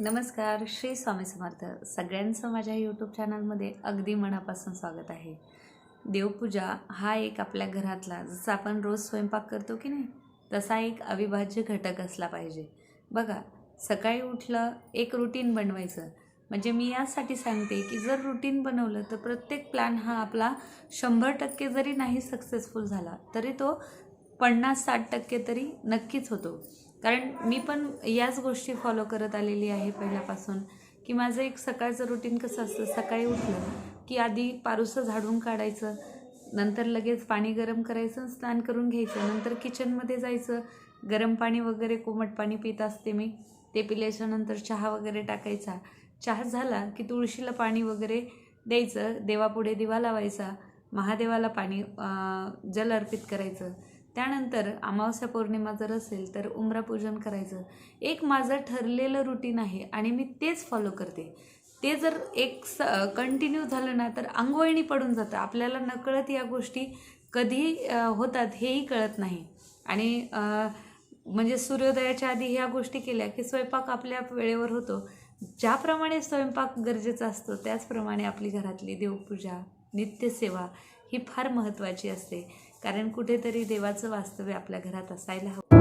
नमस्कार श्री स्वामी समर्थ. सगळ्यांचं माझ्या यूट्यूब चॅनलमध्ये अगदी मनापासून स्वागत आहे. देवपूजा हा एक आपल्या घरातला जसं आपण रोज स्वयंपाक करतो की नाही तसा एक अविभाज्य घटक असला पाहिजे. बघा सकाळी उठलं एक रुटीन बनवायचं. म्हणजे मी यासाठी सांगते की जर रुटीन बनवलं तर प्रत्येक प्लॅन हा आपला शंभर टक्के जरी नाही सक्सेसफुल झाला तरी तो पन्नास साठ टक्के तरी नक्कीच होतो. कारण मी पण याच गोष्टी फॉलो करत आलेली आहे पहिल्यापासून की माझं एक सकाळचं रुटीन कसं असतं? सकाळी उठलं की आधी पारुसं झाडून काढायचं नंतर लगेच पाणी गरम करायचं स्नान करून घ्यायचं नंतर किचनमध्ये जायचं गरम पाणी वगैरे कोमट पाणी पित असते मी ते पिल्याच्या नंतर चहा वगैरे टाकायचा. चहा झाला की तुळशीला पाणी वगैरे द्यायचं देवापुढे दिवा लावायचा महादेवाला पाणी जल अर्पित करायचं. त्यानंतर अमावस्या पौर्णिमा जर असेल तर उमरा पूजन करायचं. एक माझं ठरलेलं रुटीन आहे आणि मी तेच फॉलो करते. ते जर एक स कंटिन्यू झालं ना तर अंगवळणी पडून जातं. आपल्याला नकळत या गोष्टी कधी होतात हेही कळत नाही. आणि म्हणजे सूर्योदयाच्या आधी ह्या गोष्टी केल्या की स्वयंपाक आपल्या वेळेवर होतो. ज्याप्रमाणे स्वयंपाक गरजेचा असतो त्याचप्रमाणे आपली घरातली देवपूजा नित्यसेवा ही फार महत्त्वाची असते. कारण कुठेतरी देवाचं वास्तव्य आपल्या घरात असायला हवं.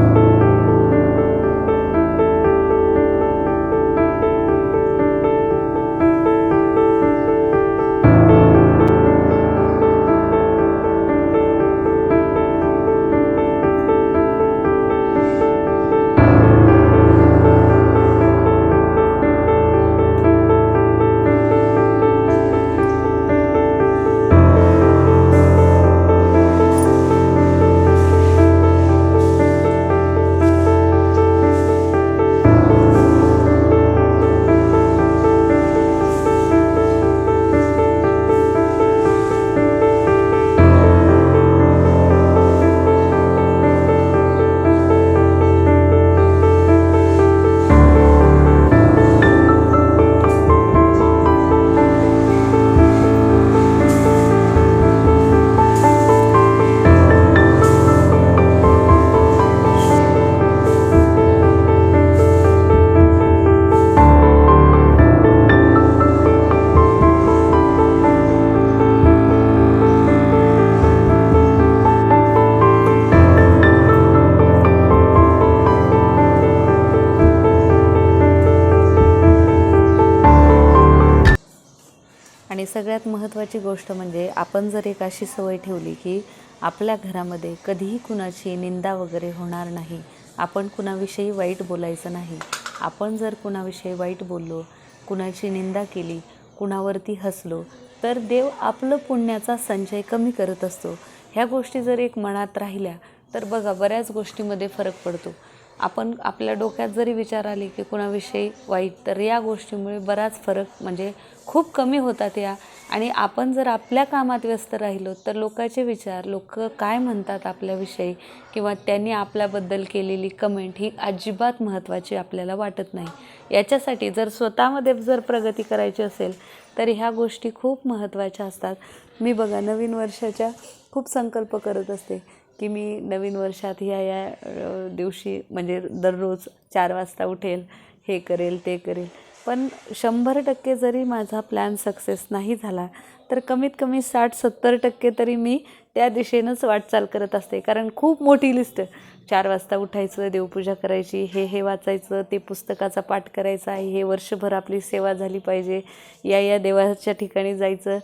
सगळ्यात महत्त्वाची गोष्ट म्हणजे आपण जर एक अशी सवय ठेवली की आपल्या घरामध्ये कधीही कुणाची निंदा वगैरे होणार नाही आपण कुणाविषयी वाईट बोलायचं नाही आपण जर कुणाविषयी वाईट बोललो कुणाची निंदा केली कुणावरती हसलो तर देव आपलं पुण्याचा संचय कमी करत असतो. ह्या गोष्टी जर एक मनात राहिल्या तर बघा बऱ्याच गोष्टीमध्ये फरक पडतो. आपण आपल्या डोक्यात जरी विचार आले की कुणाविषयी वाईट तर या गोष्टीमुळे बराच फरक म्हणजे खूप कमी होतात या. आणि आपण जर आपल्या कामात व्यस्त राहिलो तर लोकांचे विचार लोक काय म्हणतात आपल्याविषयी किंवा त्यांनी आपल्याबद्दल केलेली कमेंट ही अजिबात महत्त्वाची आपल्याला वाटत नाही. याच्यासाठी जर स्वतःमध्ये जर प्रगती करायची असेल तर ह्या गोष्टी खूप महत्त्वाच्या असतात. मी बघा नवीन वर्षाच्या खूप संकल्प करत असते. की मी नवीन वर्षात ह्या या दिवशी म्हणजे दररोज चार वाजता उठेल हे करेल ते करेल. पण शंभर टक्के जरी माझा प्लॅन सक्सेस नाही झाला तर कमीत कमी साठ सत्तर टक्के तरी मी त्या दिशेनंच वाटचाल करत असते. कारण खूप मोठी लिस्ट चार वाजता उठायचं देवपूजा करायची हे हे वाचायचं ते पुस्तकाचा पाठ करायचा आहे हे वर्षभर आपली सेवा झाली पाहिजे. या या देवाच्या ठिकाणी जायचं.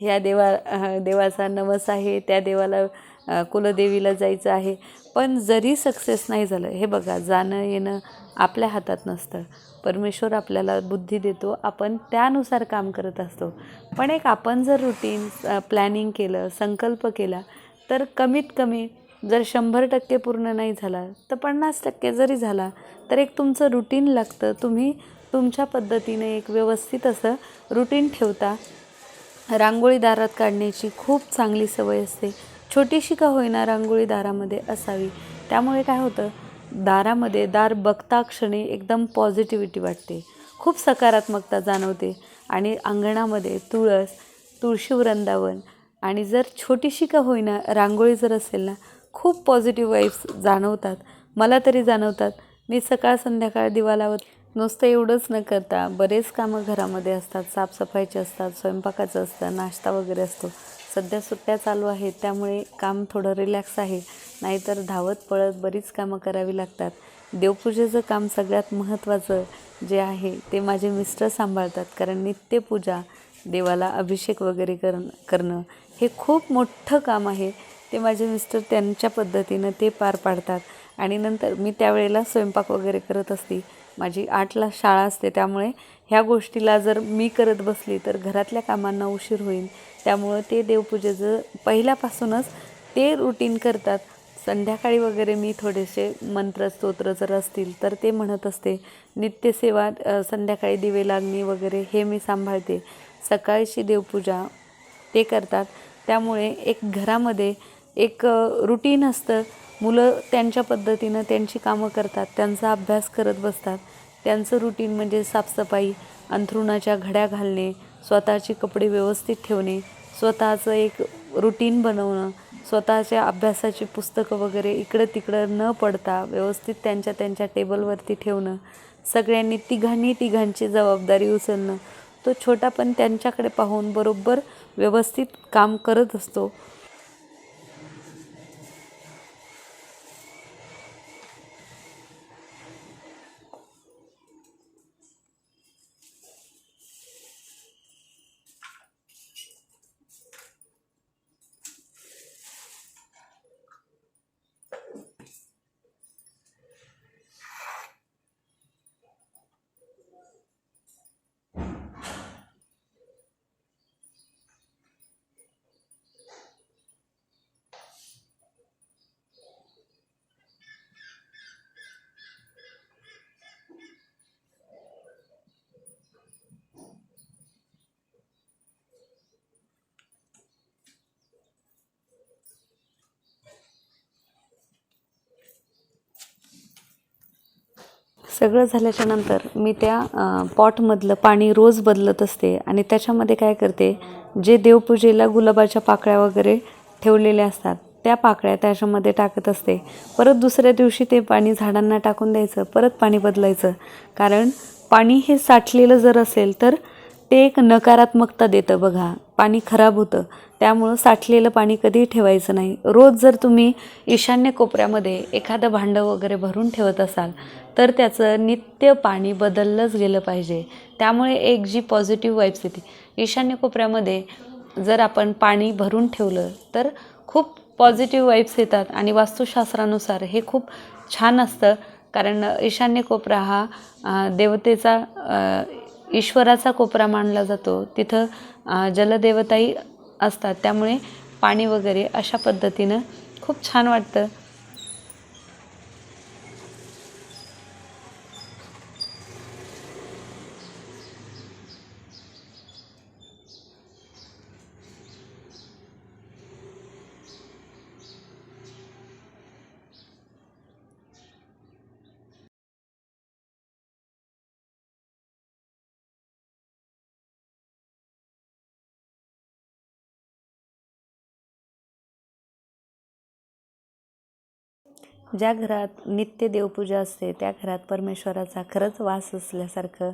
ह्या देवा देवाचा नवस आहे त्या देवाला कुलदेवीला जायचं आहे. पण जरी सक्सेस नाही झालं हे बघा जाणं येणं आपल्या हातात नसतं. परमेश्वर आपल्याला बुद्धी देतो आपण त्यानुसार काम करत असतो. पण एक आपण जर रुटीन प्लॅनिंग केलं संकल्प केला तर कमीत कमी जर शंभर टक्के पूर्ण नाही झाला तर पन्नास टक्के जरी झाला तर एक तुमचं रुटीन लागतं. तुम्ही तुमच्या पद्धतीने एक व्यवस्थित असं रुटीन ठेवता. रांगोळी दारात काढण्याची खूप चांगली सवय असते. छोटीशी का होईना रांगोळी दारामध्ये असावी. त्यामुळे काय होतं दारामध्ये दार बघता क्षणी एकदम पॉझिटिव्हिटी वाटते. खूप सकारात्मकता जाणवते आणि अंगणामध्ये तुळस तुळशी वृंदावन आणि जर छोटीशी का होईना रांगोळी जर असेल ना खूप पॉझिटिव्ह वाईब्स जाणवतात. मला तरी जाणवतात मी सकाळ संध्याकाळ दिवा लावत नुसतं एवढंच न करता बरेच कामं घरामध्ये असतात साफसफाईचे असतात स्वयंपाकाचं असतं नाश्ता वगैरे असतो. सध्या सुट्ट्या चालू आहेत त्यामुळे काम थोडं रिलॅक्स आहे. नाहीतर धावत पळत बरीच कामं करावी लागतात. देवपूजेचं काम सगळ्यात महत्त्वाचं जे आहे ते माझे मिस्टर सांभाळतात. कारण नित्यपूजा देवाला अभिषेक वगैरे करण करणं हे खूप मोठं काम आहे. ते माझे मिस्टर त्यांच्या पद्धतीनं ते पार पाडतात. आणि नंतर मी त्यावेळेला स्वयंपाक वगैरे करत असते. माझी आठला शाळा असते त्यामुळे ह्या गोष्टीला जर मी करत बसली तर घरातल्या कामांना उशीर होईल. त्यामुळं ते देवपूजेचं पहिल्यापासूनच ते रुटीन करतात. संध्याकाळी वगैरे मी थोडेसे मंत्र स्तोत्र जर असतील तर ते म्हणत असते. नित्यसेवा संध्याकाळी दिवे लागणे वगैरे हे मी सांभाळते. सकाळची देवपूजा ते करतात. त्यामुळे एक घरामध्ये एक रुटीन असतं. मुलं त्यांच्या पद्धतीनं त्यांची कामं करतात त्यांचा अभ्यास करत बसतात. त्यांचं रुटीन म्हणजे साफसफाई अंथरुणाच्या घड्या घालणे स्वतःची कपडे व्यवस्थित ठेवणे स्वतःचं एक रुटीन बनवणं स्वतःच्या अभ्यासाची पुस्तकं वगैरे इकडं तिकडं न पडता व्यवस्थित त्यांच्या त्यांच्या टेबलवरती ठेवणं सगळ्यांनी तिघांनी तिघांची जबाबदारी उचलणं. तो छोटा पण त्यांच्याकडे पाहून बरोबर व्यवस्थित काम करत असतो. सगळं झाल्याच्यानंतर मी त्या पॉटमधलं पाणी रोज बदलत असते आणि त्याच्यामध्ये काय करते जे देवपूजेला गुलाबाच्या पाकळ्या वगैरे ठेवलेल्या असतात त्या पाकळ्या त्याच्यामध्ये टाकत असते. परत दुसऱ्या दिवशी ते पाणी झाडांना टाकून द्यायचं परत पाणी बदलायचं. कारण पाणी हे साठलेलं जर असेल तर ते एक नकारात्मकता देतं बघा. पाणी खराब होतं. त्यामुळं साठलेलं पाणी कधीही ठेवायचं नाही. रोज जर तुम्ही ईशान्य कोपऱ्यामध्ये एखादं भांडं वगैरे भरून ठेवत असाल तर त्याचं नित्य पाणी बदललंच गेलं पाहिजे. त्यामुळे एक जी पॉझिटिव्ह वाईब्स येते. ईशान्य कोपऱ्यामध्ये जर आपण पाणी भरून ठेवलं तर खूप पॉझिटिव्ह वाईब्स येतात आणि वास्तुशास्त्रानुसार हे खूप छान असतं. कारण ईशान्य कोपरा हा देवतेचा ईश्वराचा कोपरा मानला जातो. तिथं जलदेवताही असतात. त्यामुळे पाणी वगैरे अशा पद्धतीनं खूप छान वाटतं. ज्या घरात नित्य देवपूजा असते त्या घरात परमेश्वराचा खरंच वास असल्यासारखं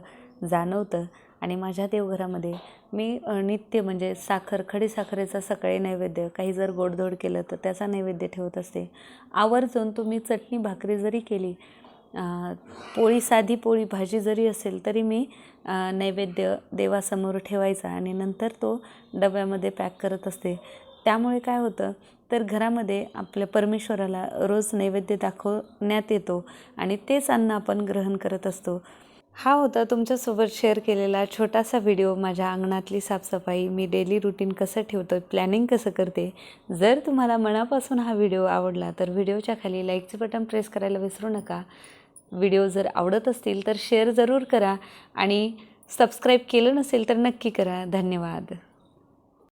जाणवतं. आणि माझ्या देवघरामध्ये मी नित्य म्हणजे साखर खडी साखरेचा सकाळी नैवेद्य काही जर गोडधोड केलं तर त्याचा नैवेद्य ठेवत असते. आवर्जून तुम्ही चटणी भाकरी जरी केली पोळी साधी पोळी भाजी जरी असेल तरी मी नैवेद्य देवासमोर ठेवायचा आणि नंतर तो डब्यामध्ये पॅक करत असते. त्यामुळे काय होतं तर घरामध्ये आपल्या परमेश्वराला रोज नैवेद्य दाखवण्यात येतो आणि तेच अन्न आपण ग्रहण करत असतो. हा होता तुमच्यासोबत शेअर केलेला छोटासा व्हिडिओ माझ्या अंगणातली साफसफाई. मी डेली रुटीन कसं ठेवतो प्लॅनिंग कसं करते जर तुम्हाला मनापासून हा व्हिडिओ आवडला तर व्हिडिओच्या खाली लाईकचे बटन प्रेस करायला विसरू नका. व्हिडिओ जर आवडत असतील तर शेअर जरूर करा आणि सबस्क्राईब केलं नसेल तर नक्की करा. धन्यवाद.